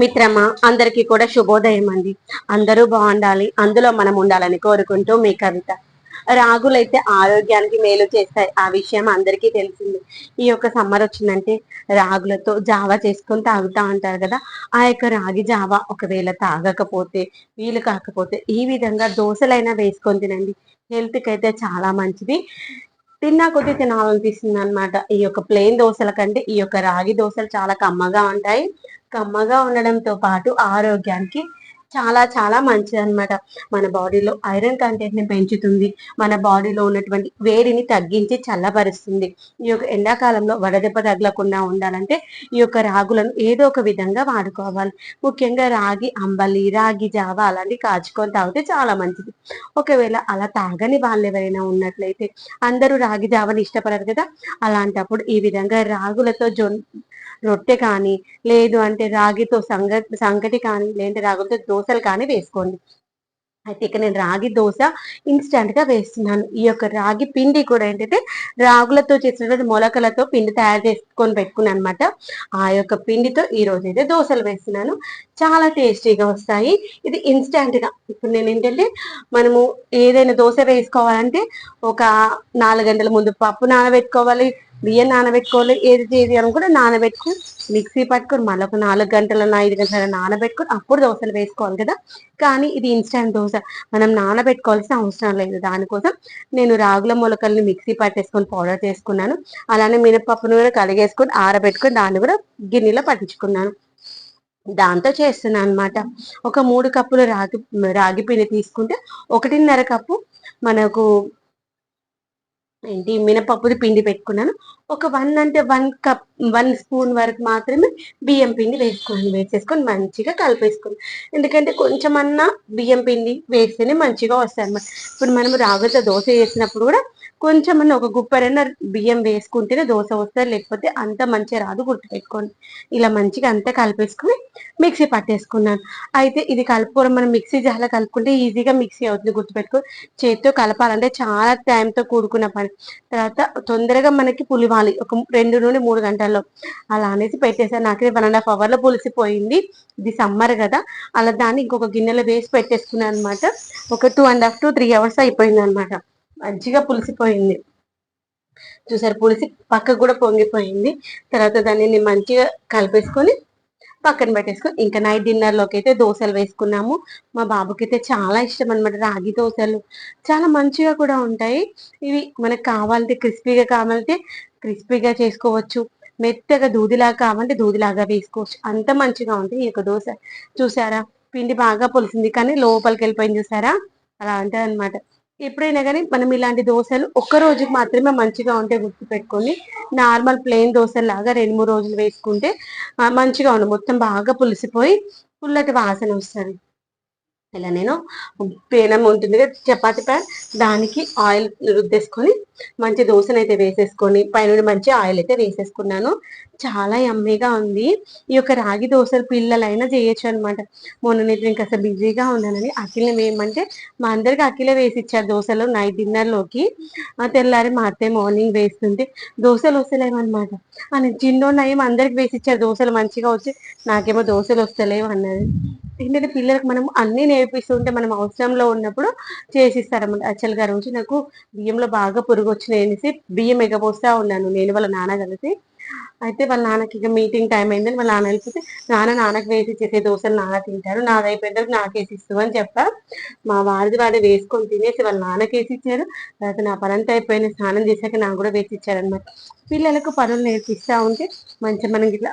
మిత్రమా అందరికీ కూడా శుభోదయం అండి. అందరూ బాగుండాలి అందులో మనం ఉండాలని కోరుకుంటూ మీ కవిత. రాగులైతే ఆరోగ్యానికి మేలు చేస్తాయి ఆ విషయం అందరికీ తెలిసింది. ఈ యొక్క సమ్మర్ వచ్చిందంటే రాగులతో జావా చేసుకొని తాగుతా ఉంటారు కదా ఆ యొక్క రాగి జావా ఒకవేళ తాగకపోతే వీలు కాకపోతే ఈ విధంగా దోశలైనా వేసుకొని తినండి. హెల్త్కి అయితే చాలా మంచిది. తిన్నా కొద్దీ తినాలనిపిస్తుంది అనమాట ఈ యొక్క ప్లెయిన్ దోశల కంటే ఈ యొక్క రాగి దోశలు చాలా కమ్మగా ఉంటాయి. కమ్మగా ఉండడంతో పాటు ఆరోగ్యానికి చాలా చాలా మంచిది అనమాట మన బాడీలో ఐరన్ కంటెంట్ని పెంచుతుంది. మన బాడీలో ఉన్నటువంటి వేడిని తగ్గించి చల్లబరుస్తుంది. ఈ యొక్క ఎండాకాలంలో వడదెబ్బ తగలకుండా ఉండాలంటే ఈ యొక్క రాగులను ఏదో ఒక విధంగా వాడుకోవాలి. ముఖ్యంగా రాగి అంబలి రాగి జావ అలాంటివి కాచుకొని తాగితే చాలా మంచిది. ఒకవేళ అలా తాగని వాళ్ళు ఎవరైనా ఉన్నట్లయితే అందరూ రాగి జావని ఇష్టపడరు కదా. అలాంటప్పుడు ఈ విధంగా రాగులతో జొన్ రొట్టె కానీ లేదు అంటే రాగితో సంగ సంగటి కానీ లేదంటే రాగులతో దోశలు కానీ వేసుకోండి. అయితే ఇక నేను రాగి దోశ ఇన్స్టంట్గా వేస్తున్నాను. ఈ యొక్క రాగి పిండి కూడా ఏంటంటే రాగులతో చేసినటువంటి మొలకలతో పిండి తయారు చేసుకొని పెట్టుకున్నాను అనమాట ఆ యొక్క పిండితో ఈ రోజు అయితే దోశలు వేస్తున్నాను. చాలా టేస్టీగా వస్తాయి. ఇది ఇన్స్టంట్గా. ఇప్పుడు నేను ఏంటంటే మనము ఏదైనా దోశ వేసుకోవాలంటే ఒక నాలుగు గంటల ముందు పప్పు నానబెట్టుకోవాలి. బియ్యం నానబెట్టుకోవాలి. ఏది చేది అని కూడా నానబెట్టుకుని మిక్సీ పట్టుకొని మళ్ళీ ఒక నాలుగు గంటల ఐదు గంటల నానబెట్టుకుని అప్పుడు దోశలు వేసుకోవాలి కదా. కానీ ఇది ఇన్స్టెంట్ దోశ. మనం నానబెట్టుకోవాల్సిన అవసరం లేదు. దానికోసం నేను రాగుల మొలకల్ని మిక్సీ పట్టేసుకొని పౌడర్ చేసుకున్నాను. అలానే మినపప్పును కూడా కడిగేసుకొని ఆరబెట్టుకొని దాన్ని కూడా గిన్నెలో పట్టించుకున్నాను. దాంతో చేస్తున్నాను అనమాట ఒక మూడు కప్పులు రాగి రాగి పిండి తీసుకుంటే ఒకటిన్నర కప్పు మనకు ఏంటి? మినపప్పుది పిండి పెట్టుకున్నాను. ఒక వన్ అంటే వన్ కప్ వన్ స్పూన్ వరకు మాత్రమే బియ్యం పిండి వేసుకోండి వేసేసుకొని మంచిగా కలిపేసుకున్నాను. ఎందుకంటే కొంచెమన్నా బియ్యం పిండి వేస్తేనే మంచిగా వస్తాయి అన్నమాట ఇప్పుడు మనం రాగులతో దోశ చేసినప్పుడు కూడా కొంచెమన్నా ఒక గుప్పెరైనా బియ్యం వేసుకుంటేనే దోశ వస్తుంది లేకపోతే అంత మంచిగా రాదు గుర్తుపెట్టుకోండి. ఇలా మంచిగా అంతా కలిపేసుకుని మిక్సీ పట్టేసుకున్నాను. అయితే ఇది కలుపుకోవడం మనం మిక్సీ చాలా కలుపుకుంటే ఈజీగా మిక్సీ అవుతుంది గుర్తుపెట్టుకో. చేతితో కలపాలంటే చాలా టైంతో కూడుకున్న పని. తర్వాత తొందరగా మనకి పులివాలి ఒక రెండు నుండి మూడు గంటల్లో. అలా అనేసి పెట్టేసాను నాకు వన్ అండ్ హాఫ్ అవర్లో పులిసిపోయింది. ఇది సమ్మర్ కదా అలా దాన్ని ఇంకొక గిన్నెలో వేసి పెట్టేసుకున్నాను అనమాట ఒక two and half to three hours అయిపోయింది అనమాట మంచిగా పులిసిపోయింది. చూసారు పులిసి పక్కకు కూడా పొంగిపోయింది. తర్వాత దానిని మంచిగా కలిపేసుకొని పక్కన పెట్టేసుకొని ఇంకా నైట్ డిన్నర్లోకి అయితే దోశలు వేసుకున్నాము. మా బాబుకి అయితే చాలా ఇష్టం అనమాట రాగి దోశలు. చాలా మంచిగా కూడా ఉంటాయి. ఇవి మనకు కావాలంటే క్రిస్పీగా కావాలంటే క్రిస్పీగా చేసుకోవచ్చు. మెత్తగా దూదిలాగా కావాలంటే దూదిలాగా వేసుకోవచ్చు. అంత మంచిగా ఉంటుంది ఈ యొక్క దోశ. చూసారా? పిండి బాగా పులిసింది కానీ లోపలికి వెళ్ళిపోయింది చూసారా? అలా ఉంటుంది అనమాట ఎప్పుడైనా కానీ మనం ఇలాంటి దోశలు ఒక్క రోజుకి మాత్రమే మంచిగా ఉంటే గుర్తు పెట్టుకొని నార్మల్ ప్లెయిన్ దోశలు లాగా రెండు మూడు రోజులు వేసుకుంటే మంచిగా ఉండదు మొత్తం బాగా పులిసిపోయి పుల్లటి వాసన వస్తుంది. ఇలా నేను పేనం ఉంటుంది కదా చపాతి ప్యాన్ దానికి ఆయిల్ రుద్దేసుకొని మంచి దోశను అయితే వేసేసుకొని పైన మంచి ఆయిల్ అయితే వేసేసుకున్నాను. చాలా యమ్మీగా ఉంది. ఈ యొక్క రాగి దోశలు పిల్లలైనా చేయొచ్చు అనమాట మొన్న నేను ఇంకా అసలు బిజీగా ఉన్నానని అఖిలం ఏమంటే మా అందరికి అఖిలే వేసి ఇచ్చారు దోశలు నైట్ డిన్నర్లోకి. తెల్లారి మా అత్తే మార్నింగ్ వేస్తుంటే దోశలు వస్తలేమన్నమాట అని ఏమో అందరికి వేసి ఇచ్చారు దోశలు మంచిగా వచ్చి నాకేమో దోశలు వస్తలేవు అన్నది. ఏంటంటే పిల్లలకు మనం అన్ని నేర్పిస్తుంటే మనం అవసరంలో ఉన్నప్పుడు చేసిస్తారన్నమాట. యాక్చువల్గా రోజు నాకు బియ్యంలో బాగా పురుగు వచ్చినాయి అనేసి బియ్యం ఎగపోస్తా ఉన్నాను నేను వాళ్ళ నాన్న కలిసి. అయితే వాళ్ళ నాన్నకి ఇక మీటింగ్ టైం అయిందని వాళ్ళ నాన్న వెళ్ళిపోతే నాన్న నాన్నకి వేసి చేసే దోశలు నాన్న తింటారు. నాది అయిపోయిన నాకేసి ఇస్తూ అని చెప్పా. మా వారిది వాడి వేసుకొని తినేసి వాళ్ళ నాన్నకి వేసి ఇచ్చారు. తర్వాత నా పనంతా అయిపోయిన స్నానం చేశాక నాకు కూడా వేసి ఇచ్చారనమాట పిల్లలకు పనులు నేర్పిస్తా ఉంటే మంచిగా మనం ఇట్లా